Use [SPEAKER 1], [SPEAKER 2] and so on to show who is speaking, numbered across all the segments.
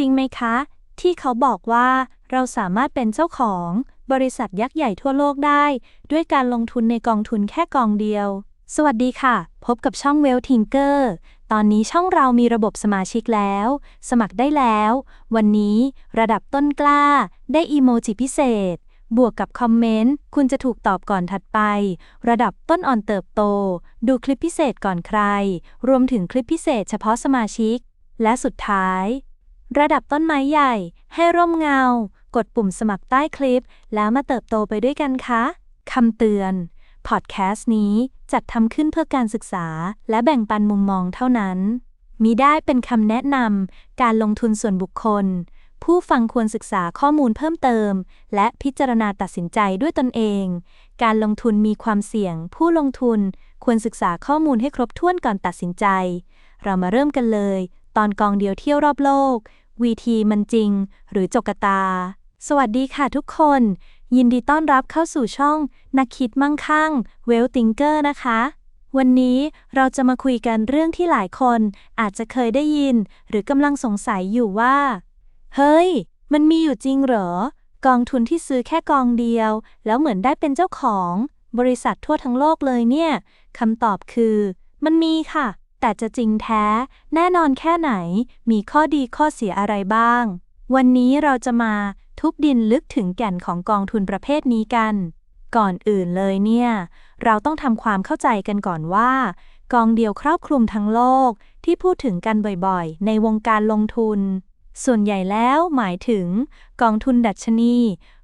[SPEAKER 1] จริงไหมคะ ที่เขาบอกว่าเราสามารถเป็นเจ้าของ บริษัทยักษ์ใหญ่ทั่วโลกได้ ด้วยการลงทุนในกองทุนแค่กองเดียว สวัสดีค่ะ พบกับช่องเวลทิงเกอร์ตอนนี้ช่องเรามีระบบสมาชิกแล้ว สมัครได้แล้ว วันนี้ระดับต้นกล้า ได้อีโมจิพิเศษ บวกกับคอมเมนต์ คุณจะถูกตอบก่อนถัดไป ระดับต้นอ่อนเติบโต ดูคลิปพิเศษก่อนใคร รวมถึงคลิปพิเศษเฉพาะสมาชิก และสุดท้าย ระดับต้นไม้ใหญ่ ให้ร่มเงา กดปุ่มสมัครใต้คลิป แล้วมาเติบโตไปด้วยกันคะคำเตือน พอดแคสต์นี้จัดทำขึ้นเพื่อการศึกษา และแบ่งปันมุมมองเท่านั้นมิได้เป็นคำแนะนำการลงทุนส่วนบุคคล ผู้ฟังควรศึกษาข้อมูลเพิ่มเติม และพิจารณาตัดสินใจด้วยตนเอง การลงทุนมีความเสี่ยง ผู้ลงทุนควรศึกษาข้อมูลให้ครบถ้วนก่อนตัดสินใจ เรามาเริ่มกันเลย ตอนกองเดียวเที่ยวรอบโลก วีทีมันจริง หรือจกตา สวัสดีค่ะทุกคน ยินดีต้อนรับเข้าสู่ช่อง นักคิดมั่งคั่งเวลติงเกอร์นะคะ วันนี้เราจะมาคุยกันเรื่องที่หลายคนอาจจะเคยได้ยิน หรือกำลังสงสัยอยู่ว่า เฮ้ย มันมีอยู่จริงเหรอ กองทุนที่ซื้อแค่กองเดียว แล้วเหมือนได้เป็นเจ้าของ บริษัททั่วทั้งโลกเลยเนี่ยคำตอบคือ มันมีค่ะ แต่จะจริงแท้ แน่นอนแค่ไหน มีข้อดีข้อเสียอะไรบ้าง วันนี้เราจะมาทุบดินลึกถึงแก่นของกองทุนประเภทนี้กัน ก่อนอื่นเลยเนี่ย เราต้องทำความเข้าใจกันก่อนว่า กองเดียวครอบคลุมทั้งโลกที่พูดถึงกันบ่อยๆ ในวงการลงทุน ส่วนใหญ่แล้วหมายถึง กองทุนดัชนี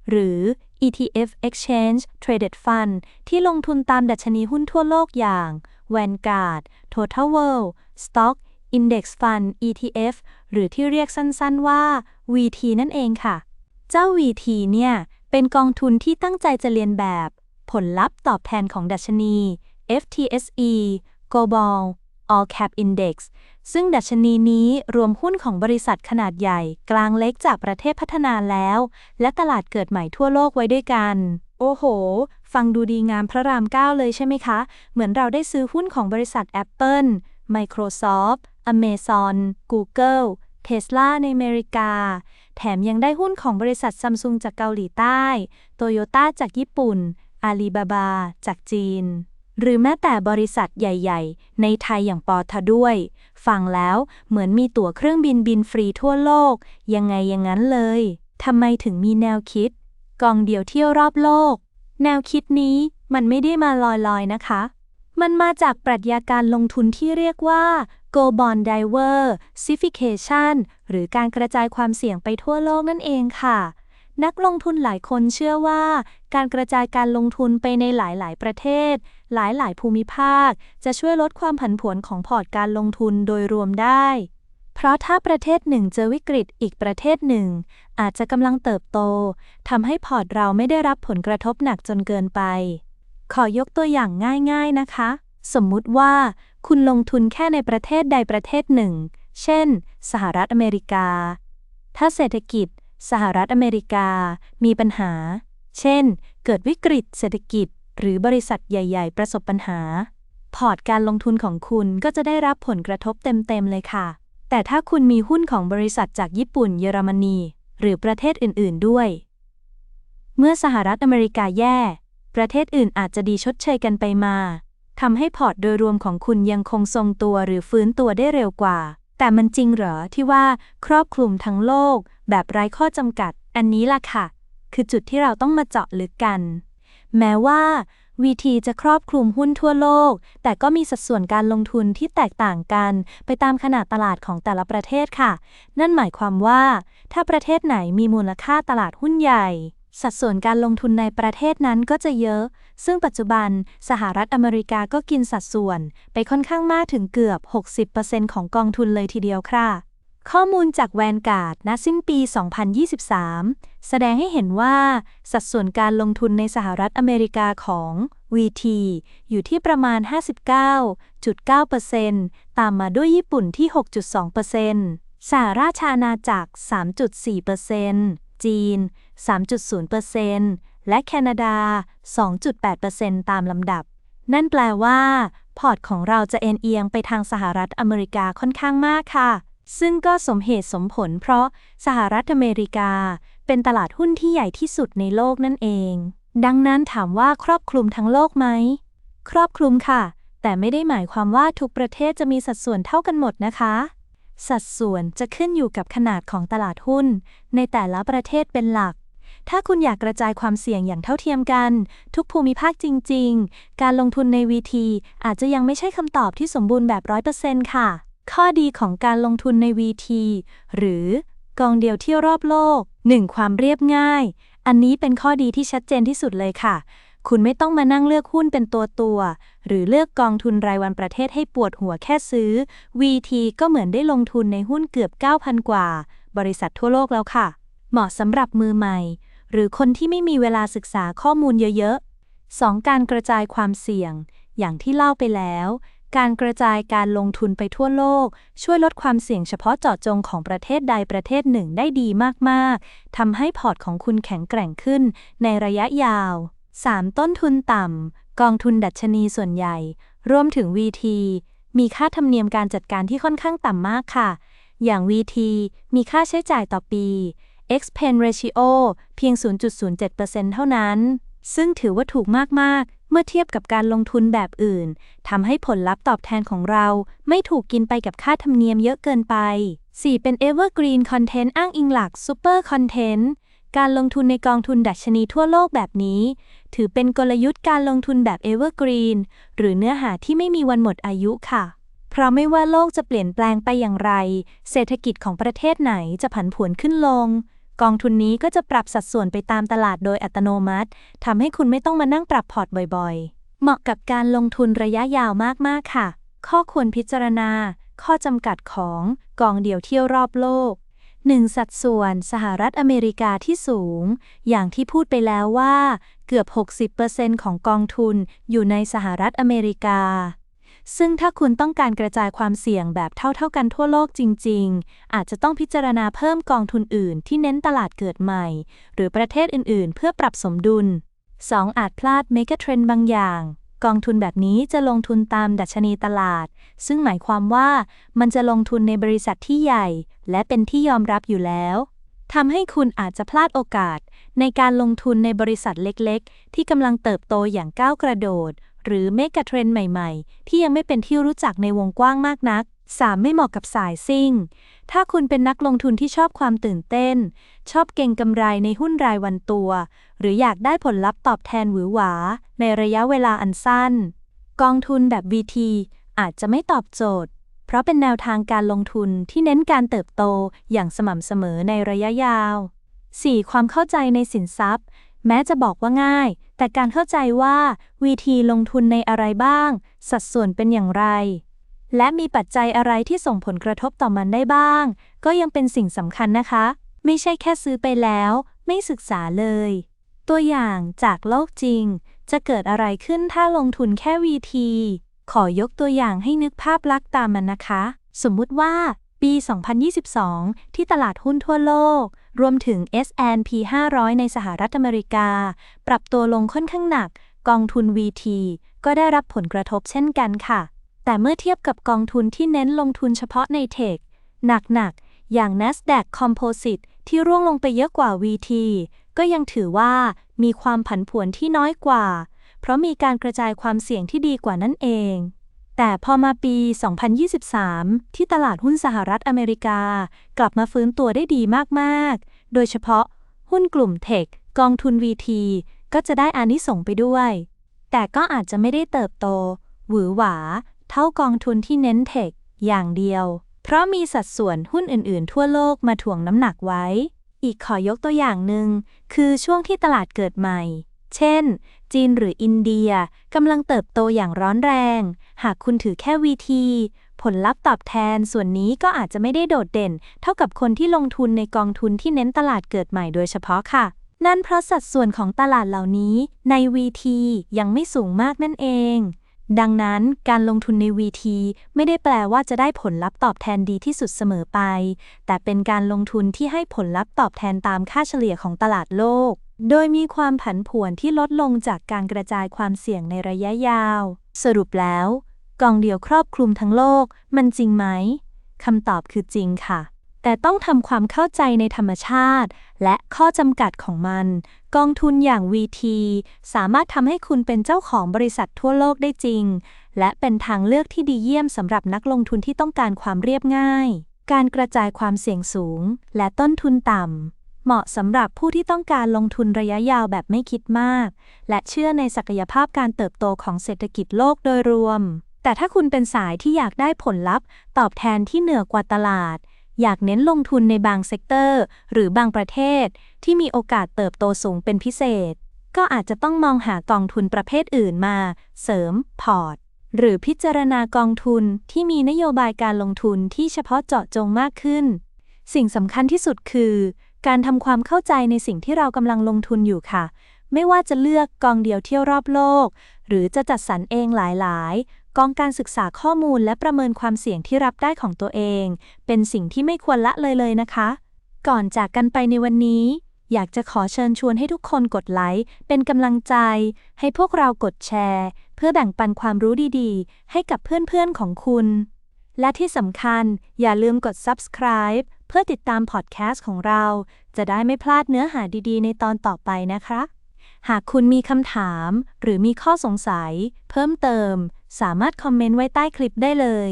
[SPEAKER 1] หรือ ETF Exchange Traded Fund ที่ลงทุนตามดัชนีหุ้นทั่วโลกอย่าง Vanguard Total World Stock Index Fund ETF หรือที่เรียกสั้นๆว่า VT นั่นเองค่ะ เจ้า VT เนี่ย เป็นกองทุนที่ตั้งใจจะเรียนแบบ ผลลัพธ์ตอบแทนของดัชนี FTSE Global All Cap Index ซึ่งดัชนีนี้รวมหุ้นของบริษัทขนาดใหญ่ กลางเล็กจากประเทศพัฒนาแล้ว และตลาดเกิดใหม่ทั่วโลกไว้ด้วยกัน โอ้โห ฟังดูดีงามพระรามเก้าเลยใช่ไหมคะ เหมือนเราได้ซื้อหุ้นของบริษัท Apple Microsoft Amazon Google Tesla ในอเมริกา แถมยังได้หุ้นของบริษัทซัมซุงจากเกาหลีใต้ โตโยต้าจากญี่ปุ่น อาลีบาบา จากจีน หรือแม้แต่บริษัทใหญ่ ๆ ในไทยอย่างปอทด้วย ฟังแล้วเหมือนมีตั๋วเครื่องบินบินฟรีทั่วโลก ยังไงอย่างนั้นเลย ทำไมถึงมีแนวคิด กองเดียวเที่ยวรอบโลก แนวคิดนี้มันไม่ได้มาลอยๆนะคะ มันมาจากปรัชญาการลงทุนที่เรียกว่า Go Bond Diversification หรือการกระจายความเสี่ยงไปทั่วโลกนั่นเองค่ะ นักลงทุนหลายคนเชื่อว่า การกระจายการลงทุนไปในหลายๆ ประเทศ หลายๆ ภูมิภาค จะช่วยลดความผันผวนของพอร์ตการลงทุนโดยรวมได้ เพราะถ้าประเทศหนึ่งเจอวิกฤตอีกประเทศหนึ่ง อาจจะกำลังเติบโตทำให้พอร์ตเราไม่ได้รับผลกระทบหนักจนเกินไป ขอยกตัวอย่างง่ายๆนะคะ สมมุติว่า คุณลงทุนแค่ในประเทศใดประเทศหนึ่ง เช่น สหรัฐอเมริกา ถ้าเศรษฐกิจ สหรัฐอเมริกา มีปัญหา เช่น เกิดวิกฤต เศรษฐกิจ หรือบริษัทใหญ่ ๆ ประสบปัญหา พอร์ตการลงทุนของคุณก็จะได้รับผลกระทบเต็มๆเลยค่ะ แต่ถ้าคุณมีหุ้นของบริษัทจากญี่ปุ่นเยอรมนี หรือประเทศอื่น ๆ ด้วย เมื่อสหรัฐอเมริกาแย่ ประเทศอื่นอาจจะดีชดเชยกันไปมาทำให้พอร์ตโดยรวมของคุณยังคงทรงตัวหรือฟื้นตัวได้เร็วกว่า แต่มันจริงเหรอที่ว่าครอบคลุมทั้งโลก แบบไร้ข้อจำกัด อันนี้ล่ะค่ะ คือจุดที่เราต้องมาเจาะลึกกัน แม้ว่า VT จะครอบคลุมหุ้นทั่วโลก แต่ก็มีสัดส่วนการลงทุนที่แตกต่างกัน ไปตามขนาดตลาดของแต่ละประเทศค่ะ นั่นหมายความว่า ถ้าประเทศไหนมีมูลค่าตลาดหุ้นใหญ่ สัดส่วนการลงทุนในประเทศนั้นก็จะเยอะ ซึ่งปัจจุบันสหรัฐอเมริกาก็กินสัดส่วน ไปค่อนข้างมากถึงเกือบ 60%ของกองทุนเลยทีเดียวค่ะ ข้อมูลจากแวนการ์ดณสิ้นปี 2023 แสดงให้เห็นว่า สัดส่วนการลงทุนในสหรัฐอเมริกาของ VT อยู่ที่ประมาณ 59.9%ตามมาด้วยญี่ปุ่นที่ 6.2%สหราชอาณาจักร 3.4%จีน 3.0%และแคนาดา 2.8%ตามลำดับ นั่นแปลว่า พอร์ตของเราจะเอ็นเอียงไปทางสหรัฐอเมริกาค่อนข้างมากค่ะ ซึ่งก็สมเหตุสมผลเพราะสหรัฐอเมริกา เป็นตลาดหุ้นที่ใหญ่ที่สุดในโลกนั่นเอง ดังนั้นถามว่าครอบคลุมทั้งโลกไหม ครอบคลุมค่ะ แต่ไม่ได้หมายความว่าทุกประเทศจะมีสัดส่วนเท่ากันหมดนะคะ สัดส่วนจะขึ้นอยู่กับขนาดของตลาดหุ้น ในแต่ละประเทศเป็นหลักถ้าคุณอยากกระจายความเสี่ยงอย่างเท่าเทียมกัน ทุกภูมิภาคจริง ๆ การลงทุนใน VT อาจจะยังไม่ใช่คำตอบที่สมบูรณ์แบบ 100%ค่ะ ข้อดีของการลงทุนใน VT หรือกองเดียวเที่ยวรอบโลก 1. ความเรียบง่าย อันนี้เป็นข้อดีที่ชัดเจนที่สุดเลยค่ะ คุณไม่ต้องมานั่งเลือกหุ้นเป็นตัวตัว หรือเลือกกองทุนรายวันประเทศให้ปวดหัวแค่ซื้อ VT ก็เหมือนได้ลงทุนในหุ้นเกือบ 9,000 กว่า บริษัททั่วโลกแล้วค่ะ เหมาะสำหรับมือใหม่ หรือคนที่ไม่มีเวลาศึกษาข้อมูลเยอะๆ 2. การกระจายความเสี่ยง อย่างที่เล่าไปแล้ว การกระจายการลงทุนไปทั่วโลก ช่วยลดความเสี่ยงเฉพาะเจาะจงของประเทศใดประเทศหนึ่งได้ดีมาก ๆ ทำให้พอร์ตของคุณแข็งแกร่งขึ้นในระยะยาว 3. ต้นทุนต่ำ กองทุนดัชนีส่วนใหญ่ รวมถึง VT มีค่าธรรมเนียมการจัดการที่ค่อนข้างต่ำมากค่ะ อย่าง VT มีค่าใช้จ่ายต่อปี expense ratio เพียง 0.07%เท่านั้น ซึ่งถือว่าถูกมาก ๆ เมื่อเทียบกับการลงทุนแบบอื่นทำให้ผลลัพธ์ตอบแทนของเรา ไม่ถูกกินไปกับค่าธรรมเนียมเยอะเกินไป 4. เป็น evergreen content อ้างอิงหลัก super content การลงทุนในกองทุนดัชนีทั่วโลกแบบนี้ ถือเป็นกลยุทธ์การลงทุนแบบ evergreen หรือเนื้อหาที่ไม่มีวันหมดอายุค่ะ เพราะไม่ว่าโลกจะเปลี่ยนแปลงไปอย่างไร เศรษฐกิจของประเทศไหนจะผันผวนขึ้นลง กองทุนนี้ก็จะปรับสัดส่วนไปตามตลาดโดยอัตโนมัติทำให้คุณไม่ต้องมานั่งปรับพอร์ตบ่อยๆ เหมาะกับการลงทุนระยะยาวมากๆค่ะ ข้อควรพิจารณา ข้อจำกัดของกองเดี่ยวเที่ยวรอบโลก 1. สัดส่วนสหรัฐอเมริกาที่สูง อย่างที่พูดไปแล้วว่า เกือบ 60%ของกองทุนอยู่ในสหรัฐอเมริกา ซึ่งถ้าคุณต้องการกระจายความเสี่ยงแบบเท่า ๆ กันทั่วโลกจริง ๆ อาจจะต้องพิจารณาเพิ่มกองทุนอื่นที่เน้นตลาดเกิดใหม่ หรือประเทศอื่น ๆ เพื่อปรับสมดุล 2. อาจพลาดเมกะเทรนด์บางอย่าง กองทุนแบบนี้จะลงทุนตามดัชนีตลาด ซึ่งหมายความว่ามันจะลงทุนในบริษัทที่ใหญ่ และเป็นที่ยอมรับอยู่แล้วทำให้คุณอาจจะพลาดโอกาส ในการลงทุนในบริษัทเล็ก ๆ ที่กำลังเติบโตอย่างก้าวกระโดด หรือเมกะเทรนด์ใหม่ๆ ที่ยังไม่เป็นที่รู้จักในวงกว้างมากนัก 3. ไม่เหมาะกับสายซิ่ง ถ้าคุณเป็นนักลงทุนที่ชอบความตื่นเต้น ชอบเก็งกำไรในหุ้นรายวันตัว หรืออยากได้ผลลัพธ์ตอบแทนหวือหวา ในระยะเวลาอันสั้น กองทุนแบบ VT อาจจะไม่ตอบโจทย์ เพราะเป็นแนวทางการลงทุนที่เน้นการเติบโตอย่างสม่ำเสมอในระยะยาว 4. ความเข้าใจในสินทรัพย์ แม้จะบอกว่าง่าย แต่การเข้าใจว่า VT ลงทุนในอะไรบ้าง สัดส่วนเป็นอย่างไร และมีปัจจัยอะไรที่ส่งผลกระทบต่อมันได้บ้าง ก็ยังเป็นสิ่งสำคัญนะคะ ไม่ใช่แค่ซื้อไปแล้ว ไม่ศึกษาเลย ตัวอย่างจากโลกจริง จะเกิดอะไรขึ้นถ้าลงทุนแค่ VT ขอยกตัวอย่างให้นึกภาพลักษณ์ตามมันนะคะ สมมุติว่าปี 2022 ที่ตลาดหุ้นทั่วโลก รวมถึง S&P 500 ในสหรัฐอเมริกา ปรับตัวลงค่อนข้างหนัก กองทุน VT ก็ได้รับผลกระทบเช่นกันค่ะ แต่เมื่อเทียบกับกองทุนที่เน้นลงทุนเฉพาะในเทคหนักๆ อย่าง NASDAQ Composite ที่ร่วงลงไปเยอะกว่า VT ก็ยังถือว่ามีความผันผวนที่น้อยกว่า เพราะมีการกระจายความเสี่ยงที่ดีกว่านั่นเอง แต่พอมาปี 2023 ที่ตลาดหุ้นสหรัฐอเมริกา กลับมาฟื้นตัวได้ดีมากๆ โดยเฉพาะหุ้นกลุ่มเทคกองทุน VT ก็จะได้อานิสงไปด้วย แต่ก็อาจจะไม่ได้เติบโต หวือหวา เท่ากองทุนที่เน้นเทคอย่างเดียว เพราะมีสัดส่วนหุ้นอื่นๆ ทั่วโลกมาถ่วงน้ำหนักไว้ อีกขอยกตัวอย่างหนึ่งคือช่วงที่ตลาดเกิดใหม่ เช่น จีนหรืออินเดียกำลังเติบโตอย่างร้อนแรง หากคุณถือแค่ VT ผลลัพธ์ตอบแทนส่วนนี้ก็อาจจะไม่ได้โดดเด่น เท่ากับคนที่ลงทุนในกองทุนที่เน้นตลาดเกิดใหม่โดยเฉพาะค่ะ นั่นเพราะสัดส่วนของตลาดเหล่านี้ใน VT ยังไม่สูงมากนั่นเอง ดังนั้นการลงทุนใน VT ไม่ได้แปลว่าจะได้ผลลัพธ์ตอบแทนดีที่สุดเสมอไป แต่เป็นการลงทุนที่ให้ผลลัพธ์ตอบแทนตามค่าเฉลี่ยของตลาดโลก โดยมีความผันผวนที่ลดลงจากการกระจายความเสี่ยงในระยะยาว สรุปแล้ว กองเดียวครอบคลุมทั้งโลก มันจริงไหมคำตอบคือจริงค่ะ แต่ต้องทำความเข้าใจในธรรมชาติ และข้อจำกัดของมัน กองทุนอย่าง VT สามารถทำให้คุณเป็นเจ้าของบริษัททั่วโลกได้จริง และเป็นทางเลือกที่ดีเยี่ยมสำหรับนักลงทุนที่ต้องการความเรียบง่าย การกระจายความเสี่ยงสูง และต้นทุนต่ำ เหมาะสำหรับผู้ที่ต้องการลงทุนระยะยาวแบบไม่คิดมาก และเชื่อในศักยภาพการเติบโตของเศรษฐกิจโลกโดยรวม แต่ถ้าคุณเป็นสายที่อยากได้ผลลัพธ์ ตอบแทนที่เหนือกว่าตลาด อยากเน้นลงทุนในบางเซกเตอร์ หรือบางประเทศ ที่มีโอกาสเติบโตสูงเป็นพิเศษ ก็อาจจะต้องมองหากองทุนประเภทอื่นมา เสริมพอร์ตหรือพิจารณากองทุนที่มีนโยบายการลงทุนที่เฉพาะเจาะจงมากขึ้น สิ่งสำคัญที่สุดคือ การทำความเข้าใจในสิ่งที่เรากำลังลงทุนอยู่ค่ะ ไม่ว่าจะเลือกกองเดียวเที่ยวรอบโลก หรือจะจัดสรรเองหลาย ๆ กองการศึกษาข้อมูลและประเมินความเสี่ยงที่รับได้ของตัวเอง เป็นสิ่งที่ไม่ควรละเลยเลยนะคะ ก่อนจากกันไปในวันนี้ อยากจะขอเชิญชวนให้ทุกคนกดไลค์เป็นกำลังใจ ให้พวกเรากดแชร์ เพื่อแบ่งปันความรู้ดีๆ ให้กับเพื่อนๆของคุณ และที่สำคัญอย่าลืมกด subscribe เพื่อติดตามพอดแคสต์ของเรา จะได้ไม่พลาดเนื้อหาดีๆ ในตอนต่อไปนะคะหากคุณมีคำถามหรือมีข้อสงสัย เพิ่มเติม สามารถคอมเมนต์ไว้ใต้คลิปได้เลย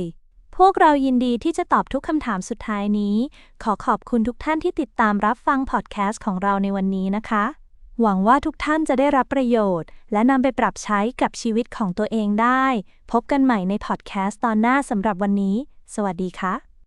[SPEAKER 1] พวกเรายินดีที่จะตอบทุกคำถามสุดท้ายนี้ ขอขอบคุณทุกท่านที่ติดตามรับฟังพอดแคสต์ของเราในวันนี้นะคะ หวังว่าทุกท่านจะได้รับประโยชน์ และนำไปปรับใช้กับชีวิตของตัวเองได้ พบกันใหม่ในพอดแคสต์ตอนหน้าสำหรับวันนี้ สวัสดีค่ะ